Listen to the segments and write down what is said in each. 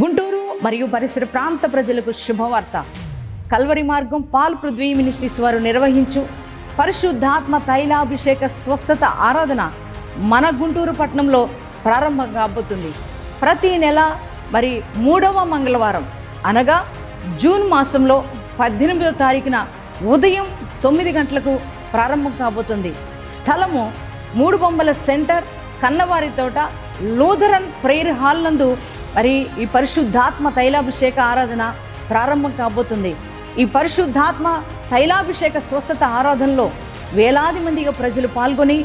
గుంటూరు మరియు పరిసర ప్రాంత ప్రజలకు శుభవార్త. కల్వరి మార్గం పాల్ పృథ్వీ మినిస్ట్రీస్ వారు నిర్వహించు పరిశుద్ధాత్మ తైలాభిషేక స్వస్థత ఆరాధన మన గుంటూరు పట్టణంలో ప్రారంభం కాబోతుంది. ప్రతి నెల మరి మూడవ మంగళవారం అనగా జూన్ మాసంలో పద్దెనిమిదో తారీఖున ఉదయం తొమ్మిది గంటలకు ప్రారంభం కాబోతుంది. స్థలము మూడు బొమ్మల సెంటర్ కన్నవారి తోట లూథరన్ ప్రేయర్ హాల్ నందు మరి ఈ పరిశుద్ధాత్మ తైలాభిషేక ఆరాధన ప్రారంభం కాబోతుంది. ఈ పరిశుద్ధాత్మ తైలాభిషేక స్వస్థత ఆరాధనలో వేలాది మందిగా ప్రజలు పాల్గొని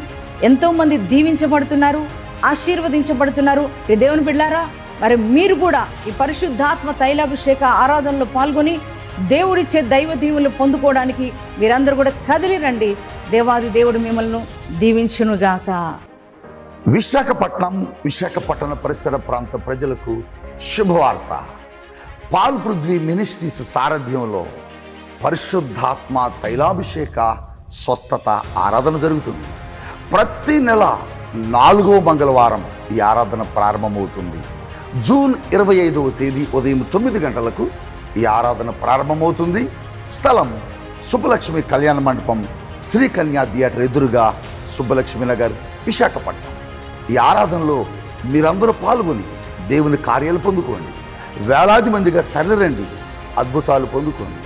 ఎంతోమంది దీవించబడుతున్నారు ఆశీర్వదించబడుతున్నారు. ఈ దేవుని బిడ్డారా మరి మీరు కూడా ఈ పరిశుద్ధాత్మ తైలాభిషేక ఆరాధనలో పాల్గొని దేవుడిచ్చే దైవ దీవులు పొందుకోవడానికి మీరందరూ కూడా కదిలి రండి. దేవాది దేవుడు మిమ్మల్ని దీవించునుగాక. విశాఖపట్నం విశాఖపట్నం పరిసర ప్రాంత ప్రజలకు శుభవార్త. పాల్ పృథ్వీ మినిస్ట్రీస్ సారథ్యంలో పరిశుద్ధాత్మ తైలాభిషేక స్వస్థత ఆరాధన జరుగుతుంది. ప్రతి నెల నాలుగో మంగళవారం ఈ ఆరాధన ప్రారంభమవుతుంది. జూన్ ఇరవై ఐదవ తేదీ ఉదయం తొమ్మిది గంటలకు ఈ ఆరాధన ప్రారంభమవుతుంది. స్థలం సుబ్బలక్ష్మి కళ్యాణ మండపం శ్రీకన్యా థియేటర్ ఎదురుగా సుబ్బలక్ష్మి నగర్ విశాఖపట్నం. ఈ ఆరాధనలో మీరందరూ పాల్గొని దేవుని కార్యాలు పొందుకోండి. వేలాది మందిగా తరలిరండి అద్భుతాలు పొందుకోండి.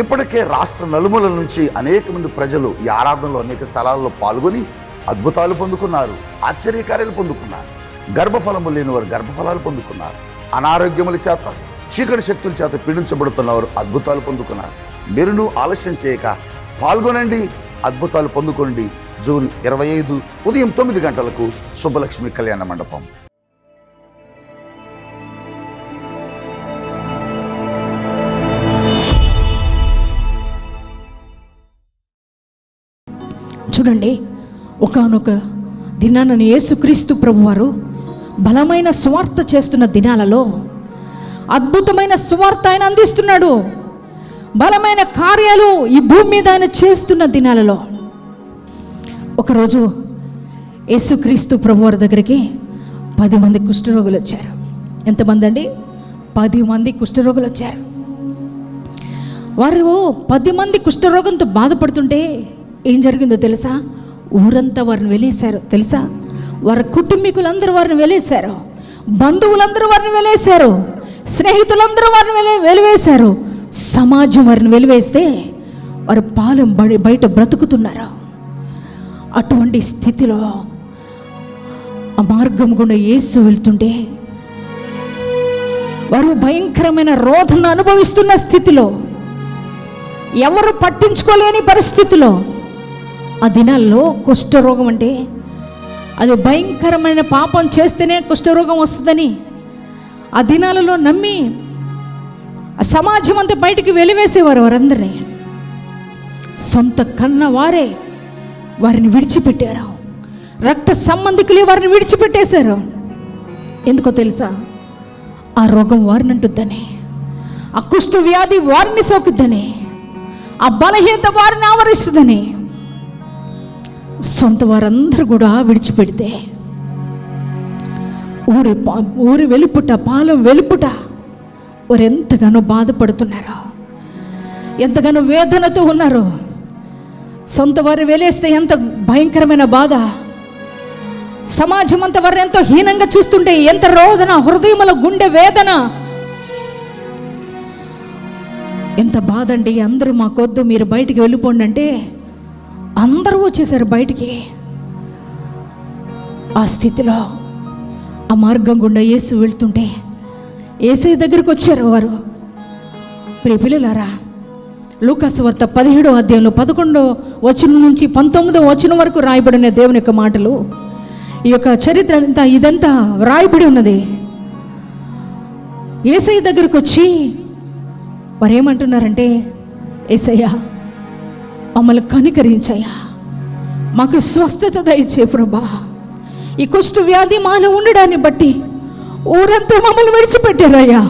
ఇప్పటికే రాష్ట్ర నలుమూల నుంచి అనేక మంది ప్రజలు ఈ ఆరాధనలో అనేక స్థలాల్లో పాల్గొని అద్భుతాలు పొందుకున్నారు ఆశ్చర్యకార్యాలు పొందుకున్నారు. గర్భఫలము లేని వారు గర్భఫలాలు పొందుకున్నారు. అనారోగ్యముల చేత చీకటి శక్తుల చేత పీడించబడుతున్నవారు అద్భుతాలు పొందుకున్నారు. మీరును ఆలస్యం చేయక పాల్గొనండి అద్భుతాలు పొందుకోండి. జూన్ ఇరవై ఐదు ఉదయం తొమ్మిది గంటలకు శుభలక్ష్మి కళ్యాణ మండపం. చూడండి ఒకనొక దినాన యేసుక్రీస్తు ప్రభువారు బలమైన స్వార్థ చేస్తున్న దినాలలో అద్భుతమైన స్వార్థ ఆయన అందిస్తున్నాడు. బలమైన కార్యాలు ఈ భూమి మీద ఆయన చేస్తున్న దినాలలో. ఒకరోజు యేసుక్రీస్తు ప్రభువారి దగ్గరికి పది మంది కుష్ఠరోగులు వచ్చారు. ఎంతమంది అండి పది మంది కుష్ఠరోగులు వచ్చారు. వారు పది మంది కుష్ఠరోగంతో బాధపడుతుంటే ఏం జరిగిందో తెలుసా? ఊరంతా వారిని వెలేశారు తెలుసా? వారి కుటుంబీకులందరూ వారిని వెలేశారు బంధువులందరూ వారిని వెలేశారు స్నేహితులందరూ వారిని వెలి వెలివేశారు. సమాజం వారిని వెలివేస్తే వారు పాలెం బయట బ్రతుకుతున్నారు. అటువంటి స్థితిలో ఆ మార్గం గుండా యేసు వెళ్తుంటే వారు భయంకరమైన రోధన అనుభవిస్తున్న స్థితిలో ఎవరు పట్టించుకోలేని పరిస్థితిలో ఆ దినాల్లో కుష్ఠరోగం అంటే అది భయంకరమైన పాపం చేస్తేనే కుష్ఠరోగం వస్తుందని ఆ దినాలలో నమ్మి ఆ సమాజం అంతా బయటికి వెలివేసేవారు వారందరినీ. సొంత కన్న వారే వారిని విడిచిపెట్టారు. రక్త సంబంధికులే వారిని విడిచిపెట్టేశారు. ఎందుకో తెలుసా? ఆ రోగం వారిని అంటుద్దని ఆ కుష్ఠ వ్యాధి వారిని సోకుద్దని. ఆ బలహీనత వారిని ఆవరిస్తుందని. సొంత వారందరూ కూడా విడిచిపెడితే. ఊరి ఊరి వెలుపుట పాలెం వెలుపుట వారు ఎంతగానో బాధపడుతున్నారో. ఎంతగానో వేదనతో ఉన్నారో. సొంత వారు వెలేస్తే ఎంత భయంకరమైన బాధ. సమాజం అంతా వారిని ఎంతో హీనంగా చూస్తుంటే ఎంత రోదన హృదయముల గుండె వేదన. ఎంత బాధ అండి అందరూ మాకొద్దు మీరు బయటికి వెళ్ళిపోండి అంటే అందరూ వచ్చేసారు బయటికి. ఆ స్థితిలో ఆ మార్గం గుండా యేసు వెళ్తుంటే ఏసై దగ్గరికి వచ్చారు వారు. ప్రియ పిల్లలారా లూకాసు వార్త పదిహేడో అధ్యాయంలో పదకొండో వచనం నుంచి పంతొమ్మిదో వచనం వరకు రాయబడిన దేవుని యొక్క మాటలు. ఈ యొక్క చరిత్ర అంతా ఇదంతా రాయబడి ఉన్నది. ఏసై దగ్గరకు వచ్చి వారు ఏమంటున్నారంటే ఏసయ్యా మమ్మల్ని కనికరించయ్యా. మాకు స్వస్థత దయచే ప్రభా. ఈ కుష్ఠ వ్యాధి మాలో ఉండడాన్ని బట్టి ఊరంతా మమ్మల్ని విడిచిపెట్టారయ్యా.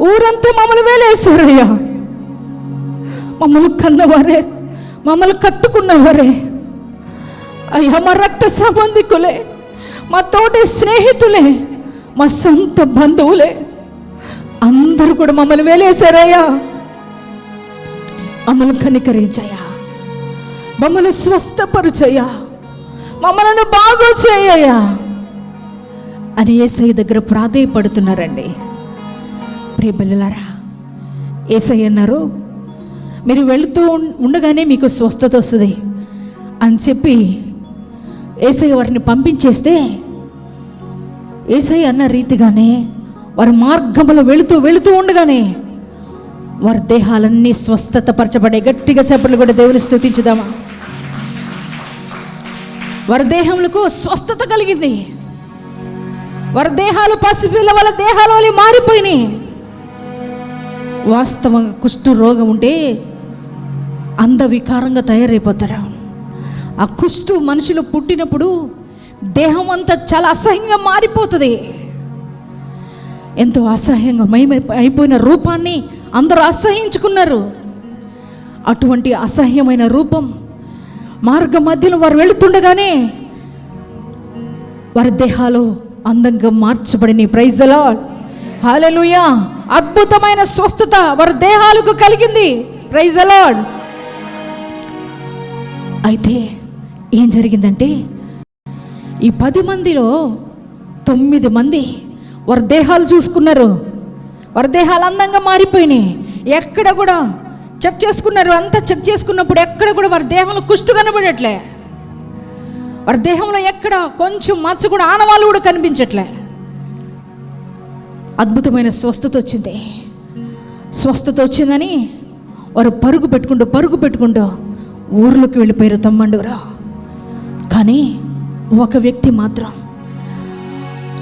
ఊరంతా మమ్మల్ని వేలేశారయ్యా. మమ్మల్ని కన్నవారే మమ్మల్ని కట్టుకున్నవారే. అయ్యా మా రక్త సంబంధికులే మా తోటి స్నేహితులే మా సొంత బంధువులే అందరూ కూడా మమ్మల్ని వేలేశారయ్యా. మమ్మల్ని కనికరించయ్యా మమ్మల్ని స్వస్థపరుచయ్యా మమ్మల్ని బాగు చేయయ్యా అని ఏసయ్య దగ్గర ప్రాధేయపడుతున్నారండి. ప్రియబిల్లలారా ఏసయ్య అన్నారు మీరు వెళుతూ ఉండగానే మీకు స్వస్థత వస్తుంది. అని చెప్పి ఏసయ్య వారిని పంపించేస్తే ఏసయ్య అన్న రీతిగానే వారి మార్గంలో వెళుతూ వెళుతూ ఉండగానే వారి దేహాలన్నీ స్వస్థత పరచబడే గట్టిగా చెప్పలు కూడా దేవుని స్థుతించుదామా? వారి దేహములకు స్వస్థత కలిగింది. వారి దేహాలు పసిపిల్ల వాళ్ళ దేహాలు వలె మారిపోయినాయి. వాస్తవంగా కుష్ఠ రోగం ఉంటే అంధవికారంగా తయారైపోతారు. ఆ కుష్టు మనుషులు పుట్టినప్పుడు దేహం అంతా చాలా అసహ్యంగా మారిపోతుంది. ఎంతో అసహ్యంగా మహిమ అయిపోయిన రూపాన్ని అందరూ అసహ్యించుకున్నారు అటువంటి అసహ్యమైన రూపం మార్గ మధ్యలో వారు వెళుతుండగానే వారి దేహాలు అందంగా మార్చబడిన ప్రైజ్ అలా హాలలుయా అద్భుతమైన స్వస్థత వారి దేహాలకు కలిగింది. ప్రైజ్ అలాడ్ అయితే ఏం జరిగిందంటే ఈ పది మందిలో తొమ్మిది మంది వారి దేహాలు చూసుకున్నారు. వారి దేహాలు అందంగా మారిపోయినాయి. ఎక్కడ కూడా చెక్ చేసుకున్నారు. అంతా చెక్ చేసుకున్నప్పుడు ఎక్కడ కూడా వారి దేహంలో కుష్టు కనబడట్లే. వారి దేహంలో ఎక్కడ కొంచెం మచ్చ కూడా ఆనవాళ్ళు కూడా కనిపించట్లే. అద్భుతమైన స్వస్థత వచ్చింది. స్వస్థత వచ్చిందని వారు పరుగు పెట్టుకుంటూ పరుగు పెట్టుకుంటూ ఊర్లోకి వెళ్ళిపోయారు తమ్మండురా కానీ ఒక వ్యక్తి మాత్రం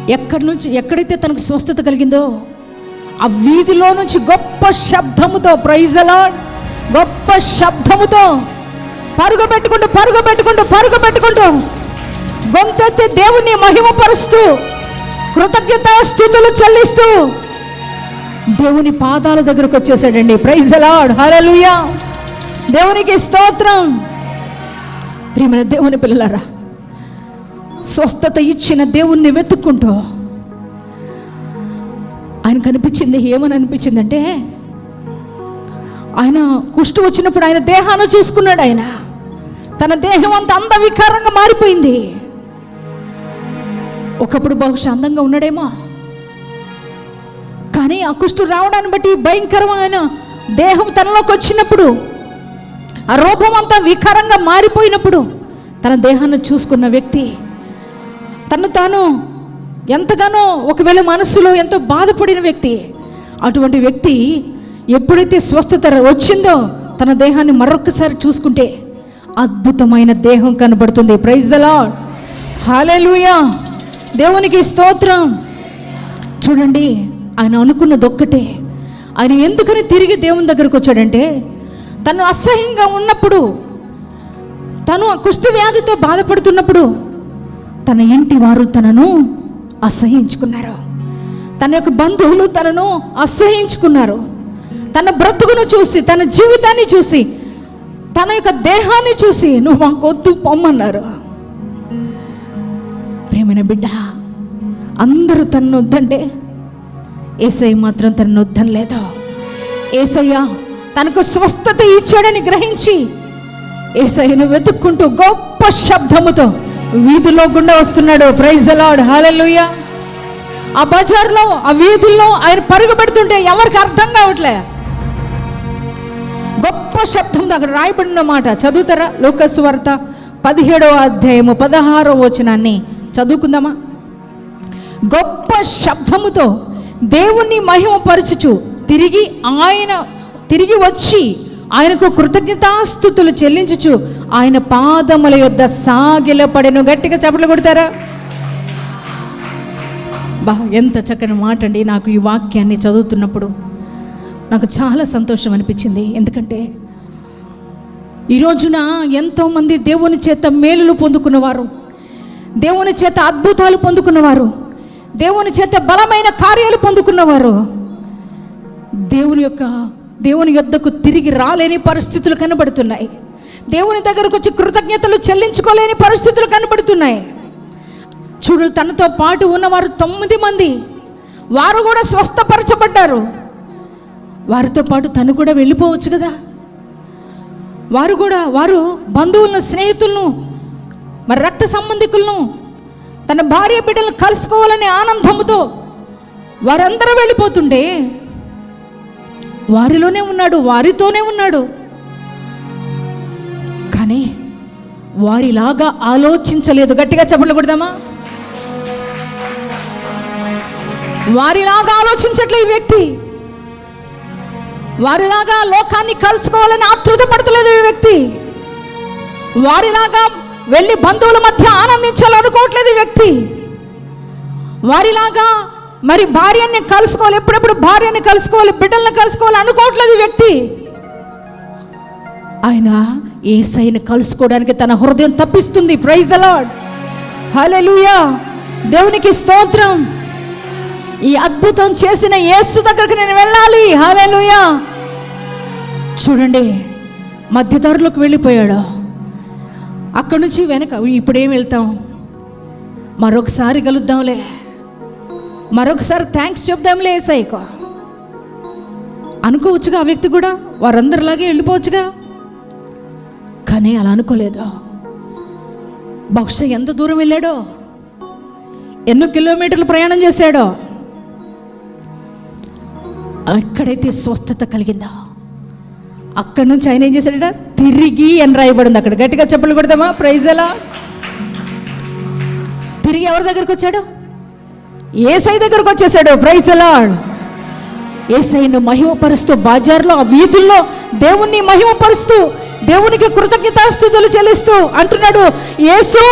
ఎక్కడి నుంచి ఎక్కడైతే తనకు స్వస్థత కలిగిందో ఆ వీధిలో నుంచి గొప్ప శబ్దముతో ప్రైజలా గొప్ప శబ్దముతో పరుగు పెట్టుకుంటూ పరుగు పెట్టుకుంటూ పరుగు పెట్టుకుంటూ గొంతెత్తి దేవుణ్ణి మహిమపరుస్తూ కృతజ్ఞత స్థుతులు చెల్లిస్తూ దేవుని పాదాల దగ్గరకు వచ్చేసాడండి. ప్రైజ్ లాడ్ హల్లెలూయా దేవునికి స్తోత్రం. ప్రియమైన దేవుని పిల్లలరా స్వస్థత ఇచ్చిన దేవుణ్ణి వెతుక్కుంటూ ఆయన అనిపించింది ఏమని అనిపించిందంటే ఆయన కుష్టు వచ్చినప్పుడు ఆయన దేహాన్ని చూసుకున్నాడు ఆయన. తన దేహం అంత అందవికారంగా మారిపోయింది. ఒకప్పుడు బహుశా అందంగా ఉన్నాడేమో. కానీ ఆ కుష్టు రావడాన్ని బట్టి భయంకరమైన దేహం తనలోకి వచ్చినప్పుడు ఆ రూపం అంతా వికారంగా మారిపోయినప్పుడు తన దేహాన్ని చూసుకున్న వ్యక్తి తను తాను ఎంతగానో ఒకవేళ మనస్సులో ఎంతో బాధపడిన వ్యక్తి అటువంటి వ్యక్తి ఎప్పుడైతే స్వస్థత వచ్చిందో తన దేహాన్ని మరొకసారి చూసుకుంటే అద్భుతమైన దేహం కనబడుతుంది. ప్రైజ్ ద లాడ్ హాలెలూయా దేవునికి స్తోత్రం. చూడండి ఆయన అనుకున్నదొక్కటే ఆయన ఎందుకని తిరిగి దేవుని దగ్గరకు వచ్చాడంటే తను అసహ్యంగా ఉన్నప్పుడు తను ఆ వ్యాధితో బాధపడుతున్నప్పుడు తన ఇంటి వారు తనను అసహించుకున్నారు. తన యొక్క బంధువులు తనను అసహించుకున్నారు. తన బ్రతుకును చూసి తన జీవితాన్ని చూసి తన యొక్క దేహాన్ని చూసి నువ్వు మాకొద్దు పొమ్మన్నారు. ప్రేమైన బిడ్డ అందరూ తనను వద్దంటే ఏసై మాత్రం తనను వద్దనలేదు. ఏసయ్య తనకు స్వస్థత ఇచ్చాడని గ్రహించి ఏసయ్యను వెతుక్కుంటూ గొప్ప శబ్దముతో వీధిలో గుండా వస్తున్నాడు. ప్రైజ్ అలాడ్ హాలూయ ఆ బజార్లో ఆ వీధుల్లో ఆయన పరుగు పెడుతుంటే ఎవరికి అర్థం కావట్లే. గొప్ప శబ్దంతో అక్కడ రాయబడిన మాట చదువుతారా? లోకస్వార్త పదిహేడవ అధ్యాయము పదహారవ వచనాన్ని చదువుకుందామా? గొప్ప శబ్దముతో దేవుణ్ణి మహిమపరచుచు తిరిగి ఆయన తిరిగి వచ్చి ఆయనకు కృతజ్ఞతాస్థుతులు చెల్లించుచు ఆయన పాదముల యొద్ద సాగిలపడెను. గట్టిగా చప్పట్లు కొడతారా? బా ఎంత చక్కని మాట అండి నాకు ఈ వాక్యాన్ని చదువుతున్నప్పుడు. నాకు చాలా సంతోషం అనిపించింది. ఎందుకంటే ఈ రోజున ఎంతోమంది దేవుని చేత మేలులు పొందుకున్నవారు దేవుని చేత అద్భుతాలు పొందుకున్నవారు దేవుని చేత బలమైన కార్యాలు పొందుకున్నవారు దేవుని యొక్క దేవుని యొద్దకు తిరిగి రాలేని పరిస్థితులు కనబడుతున్నాయి. దేవుని దగ్గరకు వచ్చి కృతజ్ఞతలు చెల్లించుకోలేని పరిస్థితులు కనబడుతున్నాయి. చూడు తనతో పాటు ఉన్నవారు తొమ్మిది మంది. వారు కూడా స్వస్థపరచబడ్డారు. వారితో పాటు తను కూడా వెళ్ళిపోవచ్చు కదా? వారు కూడా వారు బంధువులను స్నేహితులను మరి రక్త సంబంధికులను తన భార్య బిడ్డలను కలుసుకోవాలనే ఆనందంతో వారందరూ వెళ్ళిపోతుండే వారిలోనే ఉన్నాడు వారితోనే ఉన్నాడు. కానీ వారిలాగా ఆలోచించలేదు. గట్టిగా చెప్పలు కొడదామా? వారిలాగా ఆలోచించట్లేదు ఈ వ్యక్తి. వారిలాగా లోకాన్ని కలుసుకోవాలని ఆతృత పడతలేదు ఈ వ్యక్తి. వారిలాగా వెళ్ళి బంధువుల మధ్య ఆనందించాలనుకోవట్లేదు ఈ వ్యక్తి. వారిలాగా మరి భార్యని కలుసుకోవాలి ఎప్పుడెప్పుడు భార్యని కలుసుకోవాలి బిడ్డల్ని కలుసుకోవాలి అనుకోవట్లేదు వ్యక్తి. ఆయన ఏసైని కలుసుకోవడానికి తన హృదయం తప్పిస్తుంది. ప్రైజ్ ద లాడ్ హలెలుయా దేవునికి స్తోత్రం. ఈ అద్భుతం చేసిన యేసు దగ్గరికి నేను వెళ్ళాలి. హలెలుయా చూడండి మధ్యదారులకు వెళ్ళిపోయాడు. అక్కడి నుంచి వెనక ఇప్పుడేం వెళ్తాం? మరొకసారి కలుద్దాంలే. మరొకసారి థ్యాంక్స్ చెప్దాంలే ఏసైకో అనుకోవచ్చుగా ఆ వ్యక్తి కూడా? వారందరిలాగే వెళ్ళిపోవచ్చుగా? కానీ అలా అనుకోలేదు. బహుశా ఎంత దూరం వెళ్ళాడో? ఎన్నో కిలోమీటర్లు ప్రయాణం చేశాడో? ఎక్కడైతే స్వస్థత కలిగిందో? అక్కడి నుంచి ఆయన ఏం చేశాడట? తిరిగి అని రాయబడింది అక్కడ. గట్టిగా చెప్పలు కొడదామా? ప్రైజ్ ఎలా తిరిగి ఎవరి దగ్గరకు వచ్చాడు? ఏసై దగ్గరకు వచ్చేసాడు. ప్రైజ్ ఎలా ఏసైను మహిమపరుస్తూ బాజార్లో ఆ వీధుల్లో దేవుణ్ణి మహిమపరుస్తూ దేవునికి కృతజ్ఞతాస్థుతులు చెల్లిస్తూ అంటున్నాడు యేసు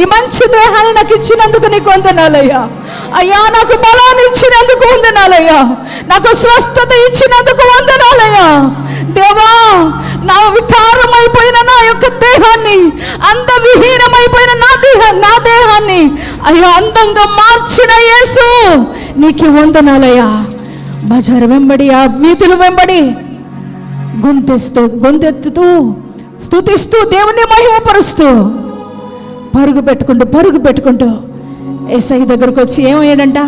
ఈ మంచి దేహాన్ని నాకు ఇచ్చినందుకు నీకు వందనాలయ్యా. అయ్యా నాకు బలాన్ని ఇచ్చినందుకు వందనాలయ్యా. నాకు స్వస్థత ఇచ్చినందుకు వందనాలయ్యా. దేవా నా వికారమైపోయిన నా యొక్క దేహాన్ని అందవిహీనమైపోయిన నా దేహ నా దేహాన్ని అయ్యో అందంగా మార్చిన యేసు. నీకు వందనాలయ్యా. బజారు వెంబడి ఆ వీధులు వెంబడి గొంతెస్తూ గొంతెత్తుతూ స్థుతిస్తూ దేవుని మహిమపరుస్తూ పరుగు పెట్టుకుంటూ పరుగు పెట్టుకుంటూ ఎస్ఐ దగ్గరకు వచ్చి ఏమయ్యాడంట?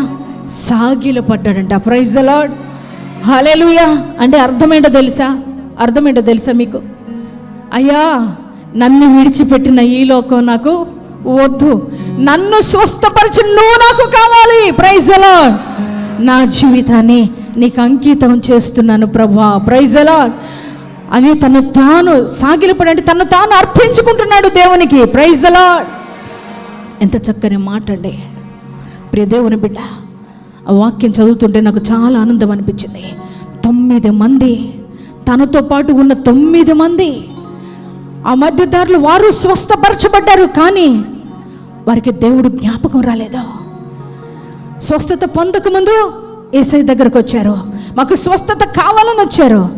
సాగిలు పడ్డాడంట. ప్రైజ్ ద లాడ్ అంటే అర్థమేంటో తెలుసా? అర్థమేంటో తెలుసా మీకు? అయ్యా నన్ను విడిచిపెట్టిన ఈ లోకం నాకు వద్దు. నన్ను స్వస్థపరిచి నువ్వు నాకు కావాలి. ప్రైజ్ ఎలా నా జీవితాన్ని నీకు అంకితం చేస్తున్నాను ప్రభా. ప్రైజ్ ఎలా అని తను తాను సాగిలపడి తను తాను అర్పించుకుంటున్నాడు దేవునికి. ప్రైజ్ ద ఎంత చక్కని మాట అండి. ప్రియ దేవుని బిడ్డ ఆ వాక్యం చదువుతుంటే నాకు చాలా ఆనందం అనిపించింది. తొమ్మిది మంది తనతో పాటు ఉన్న తొమ్మిది మంది ఆ మధ్యదారులు వారు స్వస్థపరచబడ్డారు. కానీ వారికి దేవుడు జ్ఞాపకం రాలేదు? స్వస్థత పొందకముందు ఏసై దగ్గరకు వచ్చారు. మాకు స్వస్థత కావాలని వచ్చారు.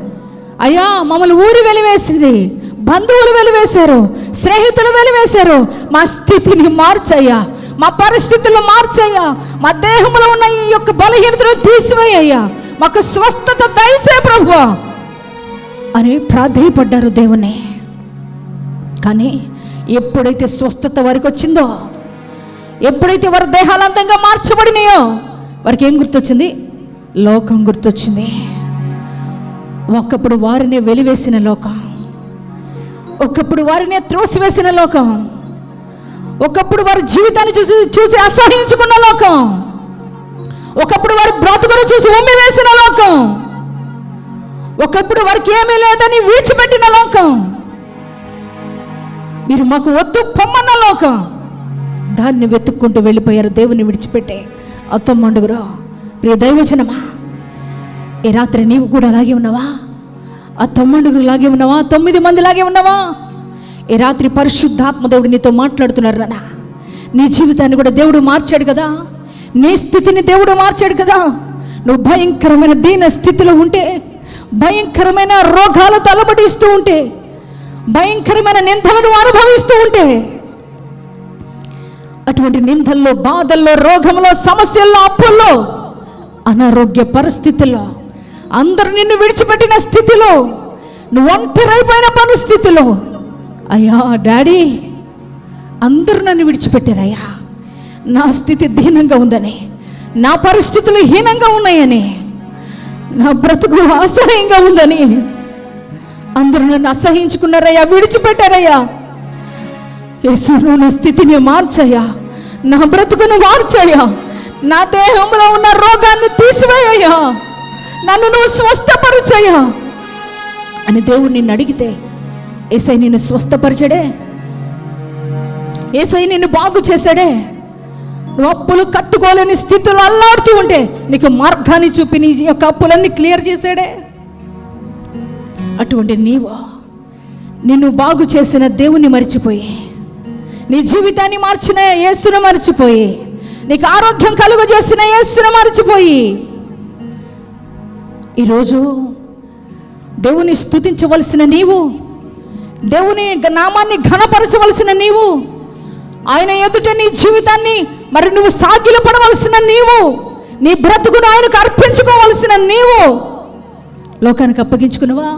అయ్యా మమ్మల్ని ఊరు వెలివేసింది. బంధువులు వెలివేశారు. స్నేహితులు వెలివేశారు. మా స్థితిని మార్చయ్యా. మా పరిస్థితులు మార్చయ్యా. మా దేహంలో ఉన్న ఈ యొక్క బలహీనతను తీసివేయ్యా మాకు స్వస్థత దయచే ప్రభు అని ప్రాధేయపడ్డారు దేవుని కానీ ఎప్పుడైతే స్వస్థత వరకు వచ్చిందో ఎప్పుడైతే వారి దేహాలంతంగా మార్చబడినాయో వారికి ఏం గుర్తొచ్చింది? లోకం గుర్తొచ్చింది. ఒకప్పుడు వారిని వెలివేసిన లోకం. ఒకప్పుడు వారిని త్రోసివేసిన లోకం. ఒకప్పుడు వారి జీవితాన్ని చూసి చూసి అసహించుకున్న లోకం. ఒకప్పుడు వారి బ్రతుకును చూసి ఉమ్మి వేసిన లోకం. ఒకప్పుడు వారికి ఏమీ లేదని విడిచిపెట్టిన లోకం. మీరు మాకు వద్దు పొమ్మన్న లోకం. దాన్ని వెతుక్కుంటూ వెళ్ళిపోయారు దేవుని విడిచిపెట్టే. అత్తమ్మండుగురు ప్రియ దైవజనమా ఈ రాత్రి నీవు కూడా అలాగే ఉన్నావా? ఆ తొమ్మండుగురు లాగే ఉన్నావా? తొమ్మిది మంది లాగే ఉన్నావా? ఈ రాత్రి పరిశుద్ధాత్మ దేవుడు నీతో మాట్లాడుతున్నారు నాన్న. నీ జీవితాన్ని కూడా దేవుడు మార్చాడు కదా? నీ స్థితిని దేవుడు మార్చాడు కదా? నువ్వు భయంకరమైన దీన స్థితిలో ఉంటే భయంకరమైన రోగాలు తలబడిస్తూ ఉంటే భయంకరమైన నిందలను అనుభవిస్తూ ఉంటే అటువంటి నిందల్లో బాధల్లో రోగంలో సమస్యల్లో అప్పుల్లో అనారోగ్య పరిస్థితుల్లో అందరు నిన్ను విడిచిపెట్టిన స్థితిలో నువ్వు ఒంటరైపోయిన పరిస్థితిలో అయ్యా డాడీ అందరూ నన్ను విడిచిపెట్టారయ్యా. నా స్థితి దీనంగా ఉందని నా పరిస్థితులు హీనంగా ఉన్నాయని నా బ్రతుకు అసహ్యంగా ఉందని అందరూ నన్ను అసహించుకున్నారయ్యా విడిచిపెట్టారయ్యా. యేసు నా స్థితిని మార్చయ్యా. నా బ్రతుకును మార్చయ్యా నా దేహంలో ఉన్న రోగాన్ని తీసివేయ్యా నన్ను నువ్వు స్వస్థపరచయ్యా అని దేవుడు నిన్ను అడిగితే ఏసై నిన్ను స్వస్థపరచడే? ఏసై నిన్ను బాగు చేశాడే? నువ్వు అప్పులు కట్టుకోలేని స్థితిలో అల్లాడుతూ ఉంటే నీకు మార్గాన్ని చూపి నీ యొక్క అప్పులన్నీ క్లియర్ చేశాడే? అటువంటి నీవు. నిన్ను బాగు చేసిన దేవుణ్ణి మర్చిపోయి నీ జీవితాన్ని మార్చిన యేసును మర్చిపోయి నీకు ఆరోగ్యం కలుగు చేసిన యేసును మర్చిపోయి ఈరోజు దేవుని స్థుతించవలసిన నీవు దేవుని నామాన్ని ఘనపరచవలసిన నీవు ఆయన ఎదుట నీ జీవితాన్ని మరి నువ్వు సాగిలు పడవలసిన నీవు నీ బ్రతుకును ఆయనకు అర్పించుకోవలసిన నీవు లోకానికి అప్పగించుకున్నావా?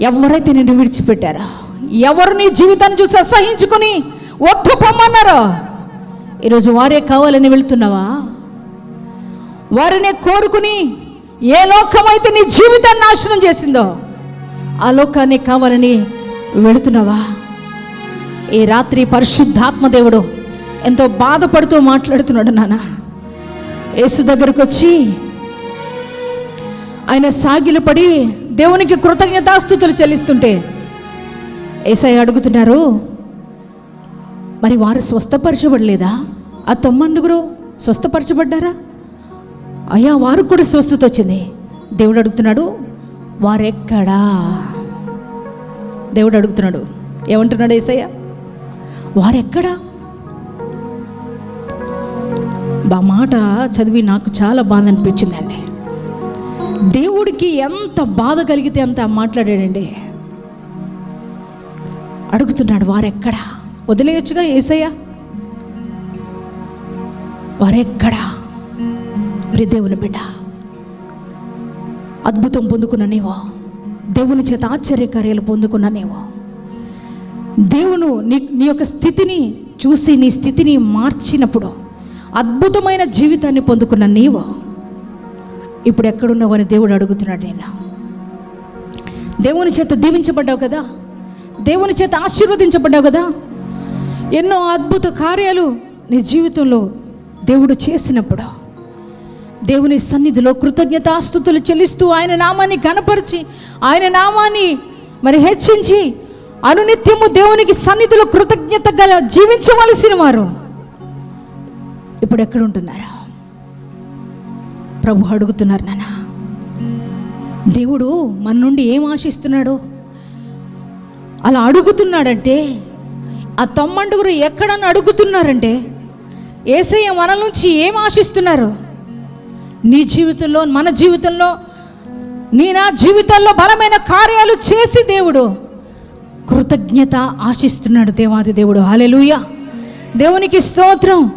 ఎవరైతే నిన్ను విడిచిపెట్టారా ఎవరు నీ జీవితాన్ని చూసి అసహించుకుని వద్దు పొమ్మన్నారు ఈరోజు వారే కావాలని వెళ్తున్నావా? వారినే కోరుకుని ఏ లోకమైతే నీ జీవితాన్ని నాశనం చేసిందో ఆ లోకాన్ని కావాలని వెళుతున్నావా? ఈ రాత్రి పరిశుద్ధాత్మ దేవుడు ఎంతో బాధపడుతూ మాట్లాడుతున్నాడు నాన్న యేసు దగ్గరకు వచ్చి ఆయన సాగిలపడి దేవునికి కృతజ్ఞతాస్థుతులు చెల్లిస్తుంటే ఏసై అడుగుతున్నారు మరి వారు స్వస్థపరచబడలేదా? ఆ తొమ్మండుగురు స్వస్థపరచబడ్డారా? అయ్యా వారికి కూడా స్వస్థత వచ్చింది. దేవుడు అడుగుతున్నాడు వారెక్కడా? దేవుడు అడుగుతున్నాడు ఏమంటున్నాడు ఏసయ్య? వారెక్కడా? బా మాట చదివి నాకు చాలా బాధ అనిపించిందండి. దేవుడికి ఎంత బాధ కలిగితే అంత మాట్లాడాడండి. అడుగుతున్నాడు వారెక్కడా? వదిలేయొచ్చుగా ఏసయ్య. వారెక్కడా? ప్రి దేవుని బిడ్డ అద్భుతం పొందుకున్న నీవో దేవుని చేత ఆశ్చర్యకార్యాలు పొందుకున్న నీవో. దేవుడు నీ నీ యొక్క స్థితిని చూసి నీ స్థితిని మార్చినప్పుడు అద్భుతమైన జీవితాన్ని పొందుకున్న నీవు. ఇప్పుడు ఎక్కడున్నావని దేవుడు అడుగుతున్నాడు నేను దేవుని చేత దీవించబడ్డావు కదా? దేవుని చేత ఆశీర్వదించబడ్డావు కదా? ఎన్నో అద్భుత కార్యాలు నీ జీవితంలో దేవుడు చేసినప్పుడు. దేవుని సన్నిధిలో కృతజ్ఞతాస్థుతులు చెల్లిస్తూ ఆయన నామాన్ని కనపరిచి ఆయన నామాన్ని మరి హెచ్చించి అనునిత్యము దేవునికి సన్నిధిలో కృతజ్ఞత గల జీవించవలసిన వారు ఇప్పుడు ఎక్కడుంటున్నారా ప్రభు అడుగుతున్నారు నాన్న. దేవుడు మన నుండి ఏం ఆశిస్తున్నాడో అలా అడుగుతున్నాడంటే ఆ తొమ్మండుగురు ఎక్కడని అడుగుతున్నారంటే ఏసయ్య మన నుంచి ఏం ఆశిస్తున్నారు? నీ జీవితంలో మన జీవితంలో నీ నా జీవితంలో బలమైన కార్యాలు చేసి దేవుడు కృతజ్ఞత ఆశిస్తున్నాడు దేవాది దేవుడు. హాలెలుయ దేవునికి స్తోత్రం.